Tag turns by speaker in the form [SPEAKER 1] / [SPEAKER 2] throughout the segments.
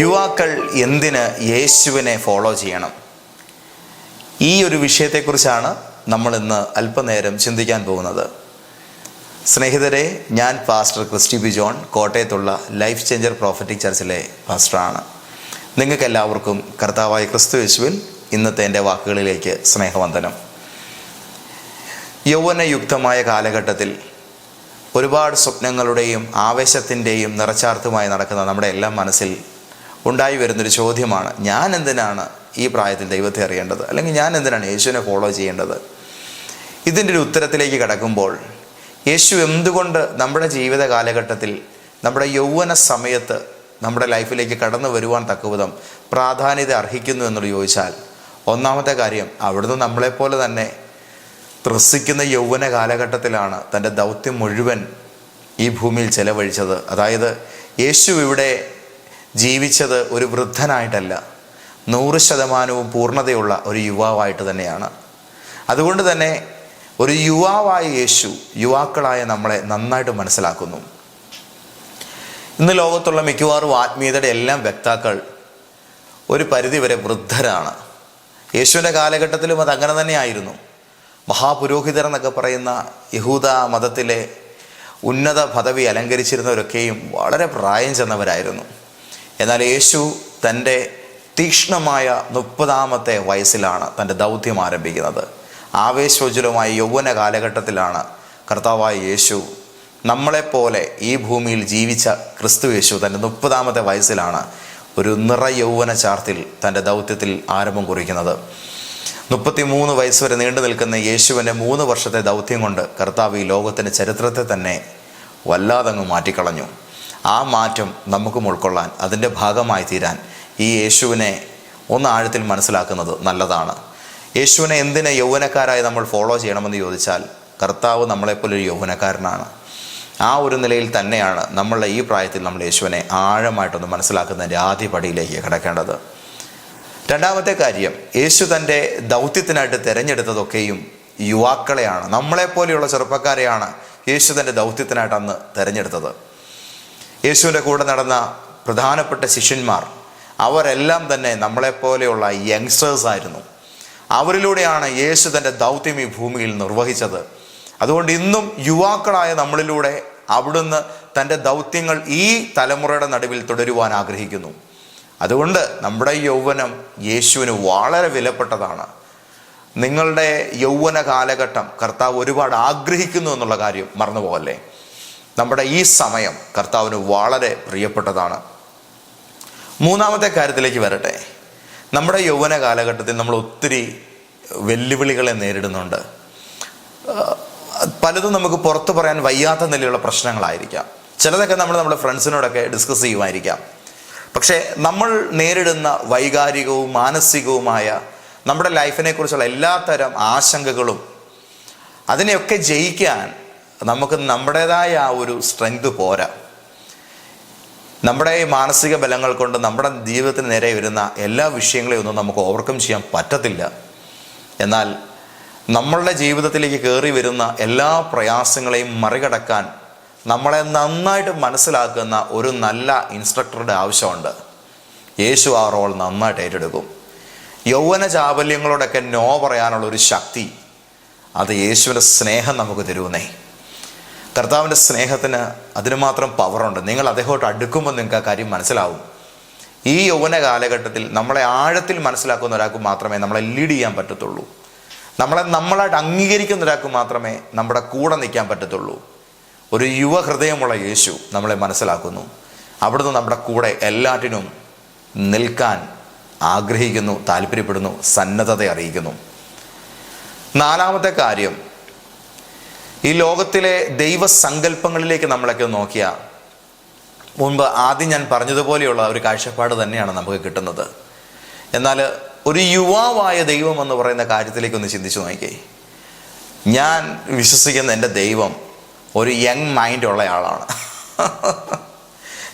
[SPEAKER 1] യുവാക്കൾ എന്തിന് യേശുവിനെ ഫോളോ ചെയ്യണം? ഈ ഒരു വിഷയത്തെക്കുറിച്ചാണ് നമ്മൾ ഇന്ന് അല്പനേരം ചിന്തിക്കാൻ പോകുന്നത്. സ്നേഹിതരെ ഞാൻ പാസ്റ്റർ ക്രിസ്റ്റി ബി ജോൺ കോട്ടയത്തുള്ള ലൈഫ് ചേഞ്ചർ പ്രോഫറ്റിക് ചർച്ചിലെ പാസ്റ്ററാണ് നിങ്ങൾക്ക് എല്ലാവർക്കും കർത്താവായ ക്രിസ്തു യേശുവിൽ ഇന്നത്തെ എന്റെ വാക്കുകളിലേക്ക് സ്നേഹവന്ദനം. യൗവനയുക്തമായ കാലഘട്ടത്തിൽ ഒരുപാട് സ്വപ്നങ്ങളുടെയും ആവേശത്തിന്റെയും നിറച്ചാർത്തുമായി നടക്കുന്ന നമ്മുടെ എല്ലാം മനസ്സിൽ ഉണ്ടായി വരുന്നൊരു ചോദ്യമാണ് ഞാൻ എന്തിനാണ് ഈ പ്രായത്തിൽ ദൈവത്തെ അറിയേണ്ടത്? അല്ലെങ്കിൽ ഞാൻ എന്തിനാണ് യേശുവിനെ ഫോളോ ചെയ്യേണ്ടത്? ഇതിന്റെ ഒരു ഉത്തരത്തിലേക്ക് കടക്കുമ്പോൾ യേശു എന്തുകൊണ്ട് നമ്മുടെ ജീവിത കാലഘട്ടത്തിൽ നമ്മുടെ യൗവന സമയത്ത് നമ്മുടെ ലൈഫിലേക്ക് കടന്നു വരുവാൻ തക്കവിധം പ്രാധാന്യത അർഹിക്കുന്നു എന്നോട് ചോദിച്ചാൽ ഒന്നാമത്തെ കാര്യം അവിടുന്ന് നമ്മളെപ്പോലെ തന്നെ ത്രസിക്കുന്ന യൗവന കാലഘട്ടത്തിലാണ് തന്റെ ദൗത്യം മുഴുവൻ ഈ ഭൂമിയിൽ ചെലവഴിച്ചത്. അതായത് യേശു ഇവിടെ ജീവിച്ചത് ഒരു വൃദ്ധനായിട്ടല്ല. നൂറ് ശതമാനവും പൂർണതയുള്ള ഒരു യുവാവായിട്ട് തന്നെയാണ്. അതുകൊണ്ട് തന്നെ ഒരു യുവാവായ യേശു യുവാക്കളായ നമ്മളെ നന്നായിട്ട് മനസ്സിലാക്കുന്നു. ഇന്ന് ലോകത്തുള്ള മിക്കവാറും ആത്മീയതയുടെ എല്ലാം വ്യക്താക്കൾ ഒരു പരിധിവരെ വൃദ്ധരാണ്. യേശുവിന്റെ കാലഘട്ടത്തിലും അത് അങ്ങനെ തന്നെയായിരുന്നു മഹാപുരോഹിതർ എന്നൊക്കെ പറയുന്ന യഹൂദ മതത്തിലെ ഉന്നത പദവി അലങ്കരിച്ചിരുന്നവരൊക്കെയും വളരെ പ്രായം ചെന്നവരായിരുന്നു. എന്നാൽ യേശു തന്റെ തീക്ഷ്ണമായ മുപ്പതാമത്തെ വയസ്സിലാണ് തന്റെ ദൗത്യം ആരംഭിക്കുന്നത്. ആവേശോജ്വലമായ യൗവന കാലഘട്ടത്തിലാണ് കർത്താവായ യേശു നമ്മളെപ്പോലെ ഈ ഭൂമിയിൽ ജീവിച്ച ക്രിസ്തു യേശു തന്റെ മുപ്പതാമത്തെ വയസ്സിലാണ് ഒരു നിറ യൗവന ചാർത്തിൽ തന്റെ ദൗത്യത്തിൽ ആരംഭം കുറിക്കുന്നത്. മുപ്പത്തി മൂന്ന് വയസ്സ് വരെ നീണ്ടു നിൽക്കുന്ന യേശുവിന്റെ മൂന്ന് വർഷത്തെ ദൗത്യം കൊണ്ട് കർത്താവ് ഈ ലോകത്തിന്റെ ചരിത്രത്തെ തന്നെ വല്ലാതങ്ങ് മാറ്റിക്കളഞ്ഞു. ആ മാറ്റം നമുക്കും ഉൾക്കൊള്ളാൻ അതിന്റെ ഭാഗമായി തീരാൻ ഈ യേശുവിനെ ഒന്ന് ആഴത്തിൽ മനസ്സിലാക്കുന്നത് നല്ലതാണ്. യേശുവിനെ എന്തിനെ യൗവനക്കാരായി നമ്മൾ ഫോളോ ചെയ്യണമെന്ന് ചോദിച്ചാൽ കർത്താവ് നമ്മളെപ്പോലെ ഒരു യൗവനക്കാരനാണ്. ആ ഒരു നിലയിൽ തന്നെയാണ് നമ്മളുടെ ഈ പ്രായത്തിൽ നമ്മൾ യേശുവിനെ ആഴമായിട്ടൊന്ന് മനസ്സിലാക്കുന്നതിന്റെ ആദ്യ പടിയിലേക്ക് കിടക്കേണ്ടത്. രണ്ടാമത്തെ കാര്യം യേശു തന്റെ ദൗത്യത്തിനായിട്ട് തിരഞ്ഞെടുത്തതൊക്കെയും യുവാക്കളെയാണ് നമ്മളെപ്പോലെയുള്ള ചെറുപ്പക്കാരെയാണ് യേശു തന്റെ ദൗത്യത്തിനായിട്ട് അന്ന് തിരഞ്ഞെടുത്തത്. യേശുവിന്റെ കൂടെ നടന്ന പ്രധാനപ്പെട്ട ശിഷ്യന്മാർ അവരെല്ലാം തന്നെ നമ്മളെപ്പോലെയുള്ള യങ്സ്റ്റേഴ്സ് ആയിരുന്നു. അവരിലൂടെയാണ് യേശു തന്റെ ദൗത്യം ഈ ഭൂമിയിൽ നിർവഹിച്ചത്. അതുകൊണ്ട് ഇന്നും യുവാക്കളായ നമ്മളിലൂടെ അവിടുന്ന് തന്റെ ദൗത്യങ്ങൾ ഈ തലമുറയുടെ നടുവിൽ തുടരുവാൻ ആഗ്രഹിക്കുന്നു. അതുകൊണ്ട് നമ്മുടെ യൗവനം യേശുവിന് വളരെ വിലപ്പെട്ടതാണ്. നിങ്ങളുടെ യൗവന കാലഘട്ടം കർത്താവ് ഒരുപാട് ആഗ്രഹിക്കുന്നു എന്നുള്ള കാര്യം മറന്നുപോകല്ലേ? നമ്മുടെ ഈ സമയം കർത്താവിന് വളരെ പ്രിയപ്പെട്ടതാണ്. മൂന്നാമത്തെ കാര്യത്തിലേക്ക് വരട്ടെ. നമ്മുടെ യൗവന കാലഘട്ടത്തിൽ നമ്മൾ ഒത്തിരി വെല്ലുവിളികളെ നേരിടുന്നുണ്ട്. പലതും നമുക്ക് പുറത്തു പറയാൻ വയ്യാത്ത നിലയിലുള്ള പ്രശ്നങ്ങളായിരിക്കാം. ചിലതൊക്കെ നമ്മൾ നമ്മുടെ ഫ്രണ്ട്സിനോടൊക്കെ ഡിസ്കസ് ചെയ്യുമായിരിക്കാം. പക്ഷേ നമ്മൾ നേരിടുന്ന വൈകാരികവും മാനസികവുമായ നമ്മുടെ ലൈഫിനെ കുറിച്ചുള്ള എല്ലാത്തരം ആശങ്കകളും അതിനെയൊക്കെ ജയിക്കാൻ നമുക്ക് നമ്മുടേതായ ആ ഒരു സ്ട്രെങ്ത് പോരാ. നമ്മുടെ ഈ മാനസിക ബലങ്ങൾ കൊണ്ട് നമ്മുടെ ജീവിതത്തിന് നേരെ വരുന്ന എല്ലാ വിഷയങ്ങളെയും ഒന്നും നമുക്ക് ഓവർകം ചെയ്യാൻ പറ്റത്തില്ല. എന്നാൽ നമ്മളുടെ ജീവിതത്തിലേക്ക് കയറി വരുന്ന എല്ലാ പ്രയാസങ്ങളെയും മറികടക്കാൻ നമ്മളെ നന്നായിട്ട് മനസ്സിലാക്കുന്ന ഒരു നല്ല ഇൻസ്ട്രക്ടറുടെ ആവശ്യമുണ്ട്. യേശു ആ റോൾ നന്നായിട്ട് ഏറ്റെടുക്കും. യൗവന ചാബല്യങ്ങളോടൊക്കെ നോ പറയാനുള്ള ഒരു ശക്തി അത് യേശുവിന്റെ സ്നേഹം നമുക്ക് തരുന്നേ കർത്താവിന്റെ സ്നേഹത്തിന് അതിന് മാത്രം പവറുണ്ട് നിങ്ങൾ അദ്ദേഹമായിട്ട് അടുക്കുമ്പോൾ നിങ്ങൾക്ക് ആ കാര്യം മനസ്സിലാവും. ഈ യൗവന കാലഘട്ടത്തിൽ നമ്മളെ ആഴത്തിൽ മനസ്സിലാക്കുന്ന ഒരാൾക്ക് മാത്രമേ നമ്മളെ ലീഡ് ചെയ്യാൻ പറ്റത്തുള്ളൂ. നമ്മളെ നമ്മളായിട്ട് അംഗീകരിക്കുന്ന ഒരാൾക്ക് മാത്രമേ നമ്മുടെ കൂടെ നിൽക്കാൻ പറ്റത്തുള്ളൂ. ഒരു യുവഹൃദയമുള്ള യേശു നമ്മളെ മനസ്സിലാക്കുന്നു. അവിടുന്ന് നമ്മുടെ കൂടെ എല്ലാറ്റിനും നിൽക്കാൻ ആഗ്രഹിക്കുന്നു താല്പര്യപ്പെടുന്നു സന്നദ്ധത അറിയിക്കുന്നു. നാലാമത്തെ കാര്യം ഈ ലോകത്തിലെ ദൈവസങ്കല്പങ്ങളിലേക്ക് നമ്മളൊക്കെ നോക്കിയാൽ മുൻപ് ആദ്യം ഞാൻ പറഞ്ഞതുപോലെയുള്ള ഒരു കാഴ്ചപ്പാട് തന്നെയാണ് നമുക്ക് കിട്ടുന്നത്. എന്നാൽ ഒരു യുവാവായ ദൈവം എന്ന് പറയുന്ന കാര്യത്തിലേക്ക് ഒന്ന് ചിന്തിച്ചു നോക്കിയേ ഞാൻ വിശ്വസിക്കുന്ന എന്റെ ദൈവം ഒരു യങ് മൈൻഡ് ഉള്ള ആളാണ്.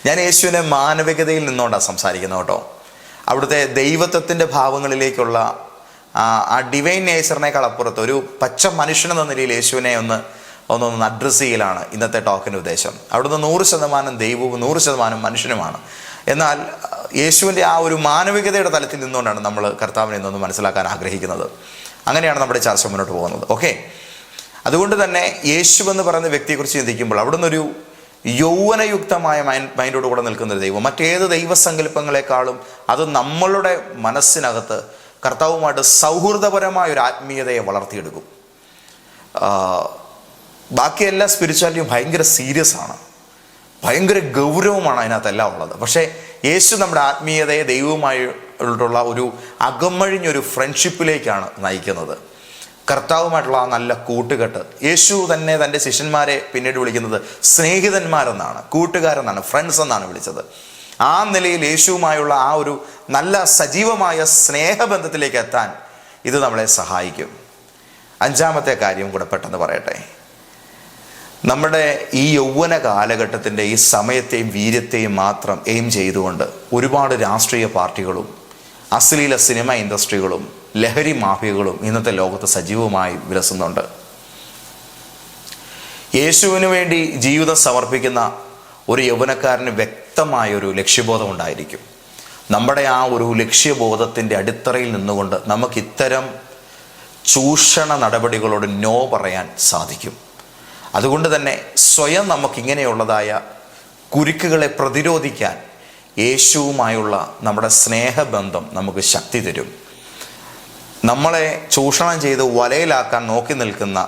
[SPEAKER 1] ഞാൻ യേശുവിനെ മാനവികതയിൽ നിന്നുകൊണ്ടാണ് സംസാരിക്കുന്നത് കേട്ടോ. അവിടുത്തെ ദൈവത്വത്തിന്റെ ഭാവങ്ങളിലേക്കുള്ള ആ ഡിവൈൻ നേച്ചറിനേക്കാൾ അപ്പുറത്ത് ഒരു പച്ച മനുഷ്യനെന്ന നിലയിൽ യേശുവിനെ ഒന്ന് ഒന്നൊന്ന് അഡ്രസ്സ് ചെയ്യലാണ് ഇന്നത്തെ ടോക്കിന്റെ ഉദ്ദേശം. അവിടുന്ന് നൂറ് ശതമാനം ദൈവവും നൂറ് ശതമാനം മനുഷ്യനുമാണ്. എന്നാൽ യേശുവിന്റെ ആ ഒരു മാനവികതയുടെ തലത്തിൽ നിന്നുകൊണ്ടാണ് നമ്മൾ കർത്താവിനെ ഇന്നൊന്ന് മനസ്സിലാക്കാൻ ആഗ്രഹിക്കുന്നത്. അങ്ങനെയാണ് നമ്മുടെ ചർച്ച മുന്നോട്ട് പോകുന്നത്. ഓക്കെ അതുകൊണ്ട് തന്നെ യേശു എന്ന് പറയുന്ന വ്യക്തിയെക്കുറിച്ച് ചിന്തിക്കുമ്പോൾ അവിടുന്ന് ഒരു യൗവനയുക്തമായ മൈൻഡ് മൈൻഡോട് കൂടെ നിൽക്കുന്ന ഒരു ദൈവം. മറ്റേത് ദൈവസങ്കല്പങ്ങളെക്കാളും അത് നമ്മളുടെ മനസ്സിനകത്ത് കർത്താവുമായിട്ട് സൗഹൃദപരമായ ഒരു ആത്മീയതയെ വളർത്തിയെടുക്കും. ബാക്കി എല്ലാ സ്പിരിച്വാലിറ്റിയും ഭയങ്കര സീരിയസ് ആണ്. ഭയങ്കര ഗൗരവമാണ് അതിനകത്തെല്ലാം ഉള്ളത്. പക്ഷേ യേശു നമ്മുടെ ആത്മീയതയെ ദൈവവുമായിട്ടുള്ള ഒരു അകമഴിഞ്ഞൊരു ഫ്രണ്ട്ഷിപ്പിലേക്കാണ് നയിക്കുന്നത്. കർത്താവുമായിട്ടുള്ള ആ നല്ല കൂട്ടുകെട്ട്. യേശു തന്നെ തന്റെ ശിഷ്യന്മാരെ പിന്നീട് വിളിക്കുന്നത് സ്നേഹിതന്മാരെന്നാണ് കൂട്ടുകാരെന്നാണ് ഫ്രണ്ട്സ് എന്നാണ് വിളിച്ചത്. ആ നിലയിൽ യേശുവുമായുള്ള ആ ഒരു നല്ല സജീവമായ സ്നേഹബന്ധത്തിലേക്ക് എത്താൻ ഇത് നമ്മളെ സഹായിക്കും. അഞ്ചാമത്തെ കാര്യം കൂടെ പെട്ടെന്ന് പറയട്ടെ. നമ്മുടെ ഈ യൗവന കാലഘട്ടത്തിന്റെ ഈ സമയത്തെയും വീര്യത്തെയും മാത്രം എയിം ചെയ്തുകൊണ്ട് ഒരുപാട് രാഷ്ട്രീയ പാർട്ടികളും അശ്ലീല സിനിമ ഇൻഡസ്ട്രികളും ലഹരി മാഫിയകളും ഇന്നത്തെ ലോകത്ത് സജീവമായി വിലസുന്നുണ്ട്. യേശുവിന് വേണ്ടി ജീവിതം സമർപ്പിക്കുന്ന ഒരു യൗവനക്കാരന് വ്യക്തമായൊരു ലക്ഷ്യബോധം ഉണ്ടായിരിക്കും. നമ്മുടെ ആ ഒരു ലക്ഷ്യബോധത്തിന്റെ അടിത്തറയിൽ നിന്നുകൊണ്ട് നമുക്ക് ഇത്തരം ചൂഷണ നടപടികളോട് നോ പറയാൻ സാധിക്കും. അതുകൊണ്ട് തന്നെ സ്വയം നമുക്കിങ്ങനെയുള്ളതായ കുരുക്കുകളെ പ്രതിരോധിക്കാൻ യേശുവുമായുള്ള നമ്മുടെ സ്നേഹബന്ധം നമുക്ക് ശക്തി തരും. നമ്മളെ ചൂഷണം ചെയ്ത് വലയിലാക്കാൻ നോക്കി നിൽക്കുന്ന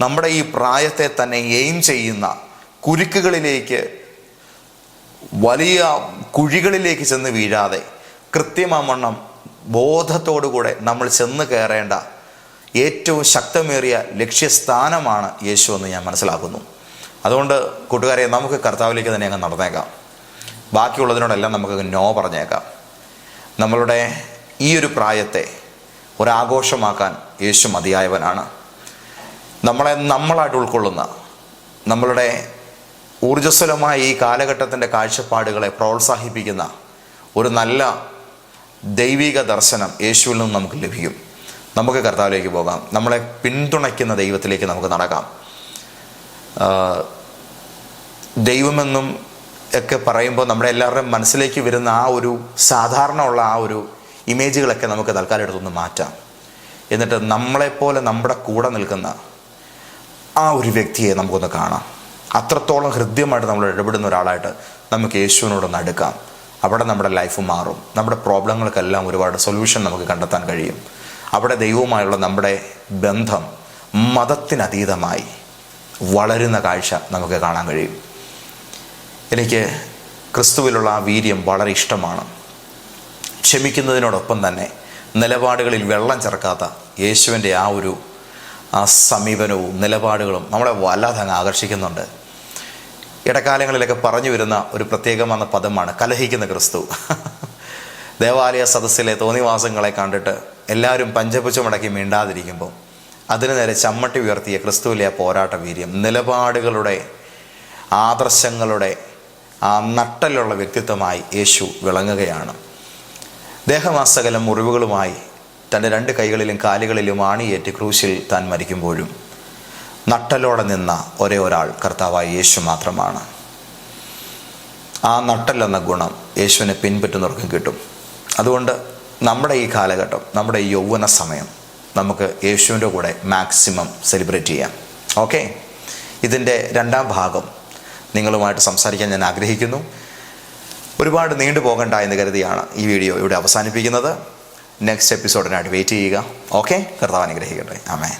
[SPEAKER 1] നമ്മുടെ ഈ പ്രായത്തെ തന്നെ എയിം ചെയ്യുന്ന കുരുക്കുകളിലേക്ക് വലിയ കുഴികളിലേക്ക് ചെന്ന് വീഴാതെ കൃത്യമാവണ്ണം ബോധത്തോടുകൂടെ നമ്മൾ ചെന്ന് കയറേണ്ട ഏറ്റവും ശക്തമേറിയ ലക്ഷ്യസ്ഥാനമാണ് യേശു എന്ന് ഞാൻ മനസ്സിലാക്കുന്നു. അതുകൊണ്ട് കൂട്ടുകാരെ നമുക്ക് കർത്താവിലേക്ക് തന്നെ അങ്ങ് നടന്നേക്കാം. ബാക്കിയുള്ളതിനോടെല്ലാം നമുക്ക് നോ പറഞ്ഞേക്കാം. നമ്മളുടെ ഈ ഒരു പ്രായത്തെ ഒരാഘോഷമാക്കാൻ യേശു മതിയായവനാണ്. നമ്മളെ നമ്മളായിട്ട് ഉൾക്കൊള്ളുന്ന നമ്മളുടെ ഊർജസ്വലമായ ഈ കാലഘട്ടത്തിന്റെ കാഴ്ചപ്പാടുകളെ പ്രോത്സാഹിപ്പിക്കുന്ന ഒരു നല്ല ദൈവിക ദർശനം യേശുവിൽ നിന്ന് നമുക്ക് ലഭിക്കും. നമുക്ക് കർത്താവിലേക്ക് പോകാം. നമ്മളെ പിന്തുണയ്ക്കുന്ന ദൈവത്തിലേക്ക് നമുക്ക് നടക്കാം. ദൈവമെന്നും ഒക്കെ പറയുമ്പോൾ നമ്മുടെ എല്ലാവരുടെയും മനസ്സിലേക്ക് വരുന്ന ആ ഒരു സാധാരണ ഉള്ള ആ ഒരു ഇമേജുകളൊക്കെ നമുക്ക് തൽക്കാലം മാറ്റാം. എന്നിട്ട് നമ്മളെപ്പോലെ നമ്മുടെ കൂടെ നിൽക്കുന്ന ആ ഒരു വ്യക്തിയെ നമുക്കൊന്ന് കാണാം. അത്രത്തോളം ഹൃദ്യമായിട്ട് നമ്മൾ ഇടപെടുന്ന ഒരാളായിട്ട് നമുക്ക് യേശുവിനോടൊന്ന് അടുക്കാം. അവിടെ നമ്മുടെ ലൈഫ് മാറും. നമ്മുടെ പ്രോബ്ലങ്ങൾക്കെല്ലാം ഒരുപാട് സൊല്യൂഷൻ നമുക്ക് കണ്ടെത്താൻ കഴിയും. അവിടെ ദൈവവുമായുള്ള നമ്മുടെ ബന്ധം മതത്തിനതീതമായി വളരുന്ന കാഴ്ച നമുക്ക് കാണാൻ കഴിയും. എനിക്ക് ക്രിസ്തുവിലുള്ള ആ വീര്യം വളരെ ഇഷ്ടമാണ്. ക്ഷമിക്കുന്നതിനോടൊപ്പം തന്നെ നിലപാടുകളിൽ വെള്ളം ചേർക്കാത്ത യേശുവിന്റെ ആ ഒരു ആ സമീപനവും നിലപാടുകളും നമ്മളെ വല്ലാതെ അങ്ങ് ആകർഷിക്കുന്നുണ്ട്. ഇടക്കാലങ്ങളിലൊക്കെ പറഞ്ഞു വരുന്ന ഒരു പ്രത്യേകമെന്ന പദമാണ് കലഹിക്കുന്ന ക്രിസ്തു. ദേവാലയ സദസ്സിലെ തോന്നിവാസങ്ങളെ കണ്ടിട്ട് എല്ലാവരും പഞ്ചപുച്ചമടക്കി മിണ്ടാതിരിക്കുമ്പോൾ അതിനു നേരെ ചമ്മട്ടി ഉയർത്തിയ ക്രിസ്തുവിലെ പോരാട്ട വീര്യം നിലപാടുകളുടെ ആദർശങ്ങളുടെ ആ നട്ടലുള്ള വ്യക്തിത്വമായി യേശു വിളങ്ങുകയാണ്. ദേഹമാസകലം മുറിവുകളുമായി തന്റെ രണ്ട് കൈകളിലും കാലുകളിലും ആണിയേറ്റ് ക്രൂശിൽ താൻ മരിക്കുമ്പോഴും നട്ടലോടെ നിന്ന ഒരേ ഒരാൾ കർത്താവായ യേശു മാത്രമാണ്. ആ നട്ടലെന്ന ഗുണം യേശുവിനെ പിൻപറ്റുന്നവർക്കും കിട്ടും. അതുകൊണ്ട് നമ്മുടെ ഈ കാലഘട്ടം നമ്മുടെ ഈ യൗവന സമയം നമുക്ക് യേശുവിന്റെ കൂടെ മാക്സിമം സെലിബ്രേറ്റ് ചെയ്യാം. ഓക്കെ ഇതിന്റെ രണ്ടാം ഭാഗം നിങ്ങളുമായിട്ട് സംസാരിക്കാൻ ഞാൻ ആഗ്രഹിക്കുന്നു. ഒരുപാട് നീണ്ടു പോകണ്ട എന്ന് കരുതിയാണ് ഈ വീഡിയോ ഇവിടെ അവസാനിപ്പിക്കുന്നത്. നെക്സ്റ്റ് എപ്പിസോഡിനായിട്ട് വെയിറ്റ് ചെയ്യുക. ഓക്കെ കർത്താവ് അനുഗ്രഹിക്കട്ടെ. ആമേൻ